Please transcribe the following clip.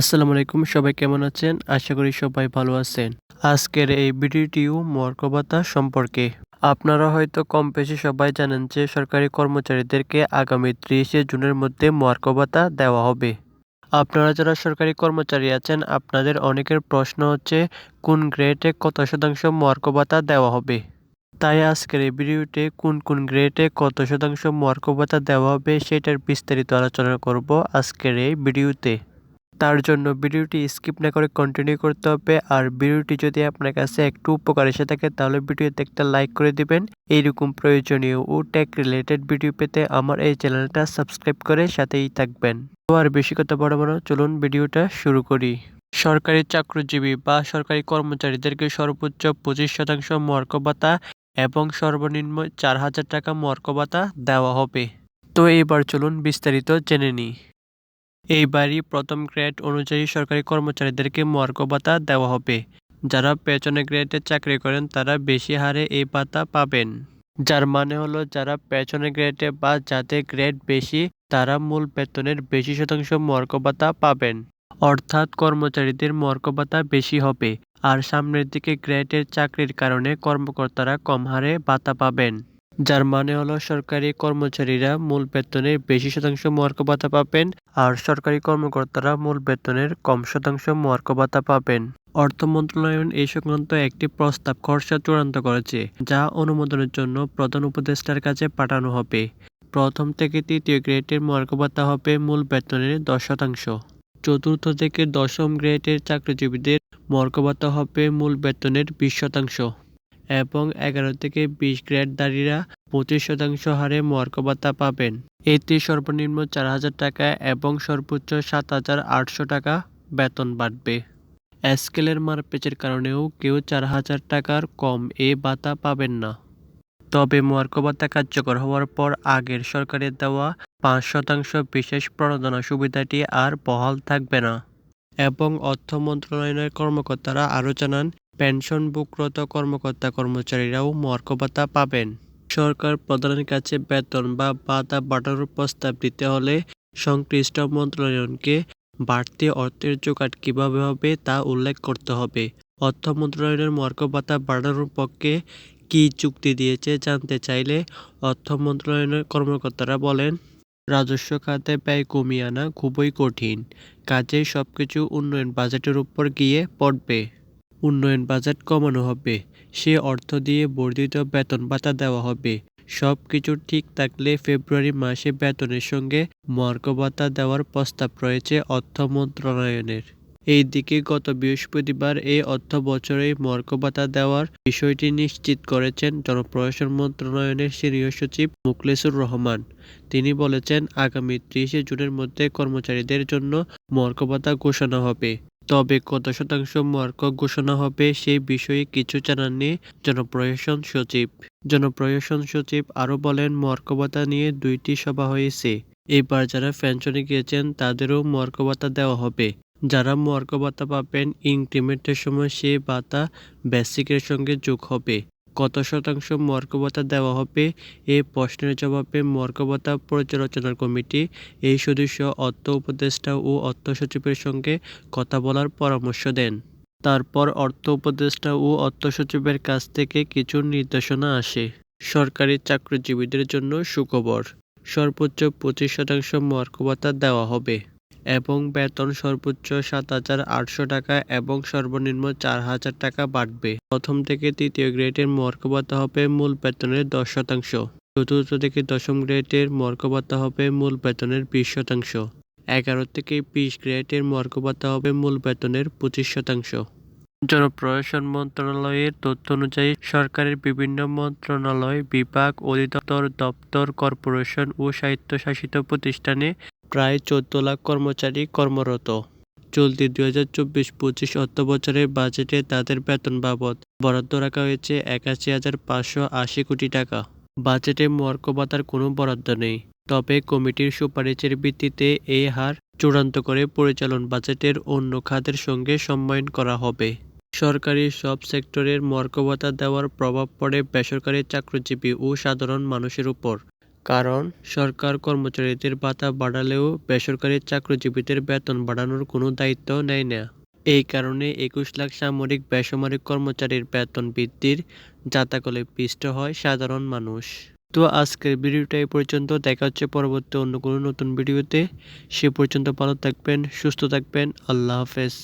আসসালামু আলাইকুম, সবাই কেমন আছেন? আশা করি সবাই ভালো আছেন। আজকের এই ভিডিওটিও মর্কবাতা সম্পর্কে। আপনারা হয়তো কম বেশি সবাই জানেন যে সরকারি কর্মচারীদেরকে আগামী ত্রিশে জুনের মধ্যে মর্কবাতা দেওয়া হবে। আপনারা যারা সরকারি কর্মচারী আছেন, আপনাদের অনেকের প্রশ্ন হচ্ছে, কোন গ্রেডে কত শতাংশ মর্কবাতা দেওয়া হবে? তাই আজকের এই ভিডিওতে কোন কোন গ্রেডে কত শতাংশ মর্কবাতা দেওয়া হবে, সেটার বিস্তারিত আলোচনা করব আজকের এই ভিডিওতে। তার জন্য ভিডিওটি স্কিপ না করে কন্টিনিউ করতে হবে। আর ভিডিওটি যদি আপনার কাছে একটু উপকার এসে থাকে, তাহলে ভিডিওতে একটা লাইক করে দিবেন। এইরকম প্রয়োজনীয় ও টেক রিলেটেড ভিডিও পেতে আমার এই চ্যানেলটা সাবস্ক্রাইব করে সাথেই থাকবেন। তো আর বেশি কথা বড় বড় চলুন ভিডিওটা শুরু করি। সরকারি চাকরিজীবী বা সরকারি কর্মচারীদেরকে সর্বোচ্চ পঁচিশ শতাংশ মর্কবাতা এবং সর্বনিম্ন চার হাজার টাকা মর্কবাতা দেওয়া হবে। তো এবার চলুন বিস্তারিত জেনে নিই। এইবারই প্রথম গ্রেড অনুযায়ী সরকারি কর্মচারীদেরকে মর্গ ভাতা দেওয়া হবে। যারা পেছনে গ্রেডে চাকরি করেন, তারা বেশি হারে এই ভাতা পাবেন। যার মানে হলো, যারা পেছনে গ্রেডে বা যাদের গ্রেড বেশি, তারা মূল বেতনের বেশি শতাংশ মর্গ ভাতা পাবেন। অর্থাৎ কর্মচারীদের মর্গ ভাতা বেশি হবে। আর সামনের দিকে গ্রেডের চাকরির কারণে কর্মকর্তারা কম হারে ভাতা পাবেন। যার মানে হলো সরকারি কর্মচারীরা মূল বেতনের বেশি শতাংশ মর্ক ভাতা পাবেন আর সরকারি কর্মকর্তারা মূল বেতনের কম শতাংশ মর্ক ভাতা পাবেন। অর্থ মন্ত্রণালয় এই সংক্রান্ত একটি প্রস্তাব খরচা চূড়ান্ত করেছে, যা অনুমোদনের জন্য প্রধান উপদেষ্টার কাছে পাঠানো হবে। প্রথম থেকে তৃতীয় গ্রেডের মর্ক ভাতা হবে মূল বেতনের দশ শতাংশ। চতুর্থ থেকে দশম গ্রেডের চাকরিজীবীদের মর্ক ভাতা হবে মূল বেতনের বিশ শতাংশ। এবং এগারো থেকে বিশ গ্রেডধারীরা পঁচিশ শতাংশ হারে মর্কভাতা পাবেন। এতে সর্বনিম্ন চার হাজার টাকা এবং সর্বোচ্চ সাত হাজার আটশো টাকা বেতন বাড়বে। স্কেলের মারপেচের কারণেও কেউ চার হাজার টাকার কম এ ভাতা পাবেন না। তবে মর্কভাতা কার্যকর হওয়ার পর আগের সরকারের দেওয়া পাঁচ শতাংশ বিশেষ প্রণোদনা সুবিধাটি আর বহাল থাকবে না। এবং অর্থ মন্ত্রণালয়ের কর্মকর্তারা আরও জানান পেনশনভুক্ত কর্মকর্তা কর্মচারীরাও মর্ক ভাতা পাবেন। সরকার প্রধানের কাছে বেতন বা ভাতা বাড়ানোর প্রস্তাব দিতে হলে সংশ্লিষ্ট মন্ত্রণালয়কে বাড়তি অর্থের জোগাড় কীভাবে হবে তা উল্লেখ করতে হবে। অর্থ মন্ত্রণালয়ের মর্ক ভাতা বাড়ানোর পক্ষে কী চুক্তি দিয়েছে জানতে চাইলে অর্থ মন্ত্রণালয়ের কর্মকর্তারা বলেন, রাজস্ব খাতে ব্যয় কমিয়ে আনা খুবই কঠিন, কাজেই সবকিছু উন্নয়ন বাজেটের উপর গিয়ে পড়বে। উন্নয়ন বাজেট কমানো হবে। সে অর্থ দিয়ে বর্ধিত বেতন ভাতা দেওয়া হবে। সব কিছু ঠিক থাকলে ফেব্রুয়ারি মাসে বেতনের সঙ্গে মর্গ ভাতা দেওয়ার প্রস্তাব রয়েছে অর্থ মন্ত্রণালয়ের। এই দিকে গত বৃহস্পতিবার এই অর্থ বছরে মর্গ ভাতা দেওয়ার বিষয়টি নিশ্চিত করেছেন জনপ্রশাসন মন্ত্রণালয়ের সিনিয়র সচিব মুখলেসুর রহমান। তিনি বলেছেন, আগামী ত্রিশে জুনের মধ্যে কর্মচারীদের জন্য মর্গ ভাতা ঘোষণা হবে। তবে কত শতাংশ মার্ক ঘোষণা হবে সেই বিষয়ে কিছু জানাননি জনপ্রশাসন সচিব। জনপ্রশাসন সচিব আরও বলেন, মর্কবতা নিয়ে দুইটি সভা হয়েছে। এবার যারা পেনশনে গিয়েছেন, তাদেরও মর্কবতা দেওয়া হবে। যারা মর্কভাতা পাবেন ইনক্রিমেন্টের সময় সে ভাতা বেসিকের সঙ্গে যোগ হবে। কত শতাংশ মর্কবতা দেওয়া হবে? এ প্রশ্নের জবাবে মর্কবতা পর্যালোচনা কমিটি এই সদস্য, অর্থ উপদেষ্টা ও অর্থ সচিবের সঙ্গে কথা বলার পরামর্শ দেন। তারপর অর্থ উপদেষ্টা ও অর্থ সচিবের কাছ থেকে কিছু নির্দেশনা আসে। সরকারি চাকরিজীবীদের জন্য সুখবর, সর্বোচ্চ পঁচিশ শতাংশ মর্কবতা দেওয়া হবে। এবং বেতন সর্বোচ্চ সাত হাজার আটশো টাকা এবং সর্বনিম্ন চার হাজার টাকা বাড়বে। প্রথম থেকে তৃতীয় গ্রেডের মর্কভাতা হবে মূল বেতনের দশ শতাংশ। চতুর্থ থেকে দশম গ্রেডের মর্কভাতা হবে মূল বেতনের বিশ শতাংশ। এগারো থেকে বিশ গ্রেডের মর্কভাতা হবে মূল বেতনের পঁচিশ শতাংশ। জনপ্রশাসন মন্ত্রণালয়ের তথ্য অনুযায়ী সরকারের বিভিন্ন মন্ত্রণালয় বিভাগ, অধিদপ্তর, দপ্তর, কর্পোরেশন ও স্বায়ত্তশাসিত প্রতিষ্ঠানে প্রায় চোদ্দ লাখ কর্মচারী কর্মরত। চলতি দুই হাজার চব্বিশ পঁচিশ অর্থ বছরের বাজেটে তাদের বেতন বাবদ বরাদ্দ রাখা হয়েছে একাশি হাজার পাঁচশো আশি কোটি টাকা। বাজেটে মর্ক ভাতার কোনো বরাদ্দ নেই। তবে কমিটির সুপারিশের ভিত্তিতে এই হার চূড়ান্ত করে পরিচালন বাজেটের অন্য খাতের সঙ্গে সম্মায়ন করা হবে। সরকারি সব সেক্টরের মর্ক ভাতা দেওয়ার প্রভাব পড়ে বেসরকারি চাকরিজীবী ও সাধারণ মানুষের উপর। কারণ সরকার কর্মচারীদের ভাতা বাড়ালেও বেসরকারি চাকরিজীবীদের বেতন বাড়ানোর কোনো দায়িত্ব নেয় না। এই কারণে একুশ লাখ সামরিক বেসামরিক কর্মচারীর বেতন বৃদ্ধির যাতাকলে পিষ্ট হয় সাধারণ মানুষ। তো আজকের ভিডিওটা এই পর্যন্ত। দেখা হচ্ছে পরবর্তী অন্য কোনো নতুন ভিডিওতে। সে পর্যন্ত ভালো থাকবেন, সুস্থ থাকবেন। আল্লাহ হাফেজ।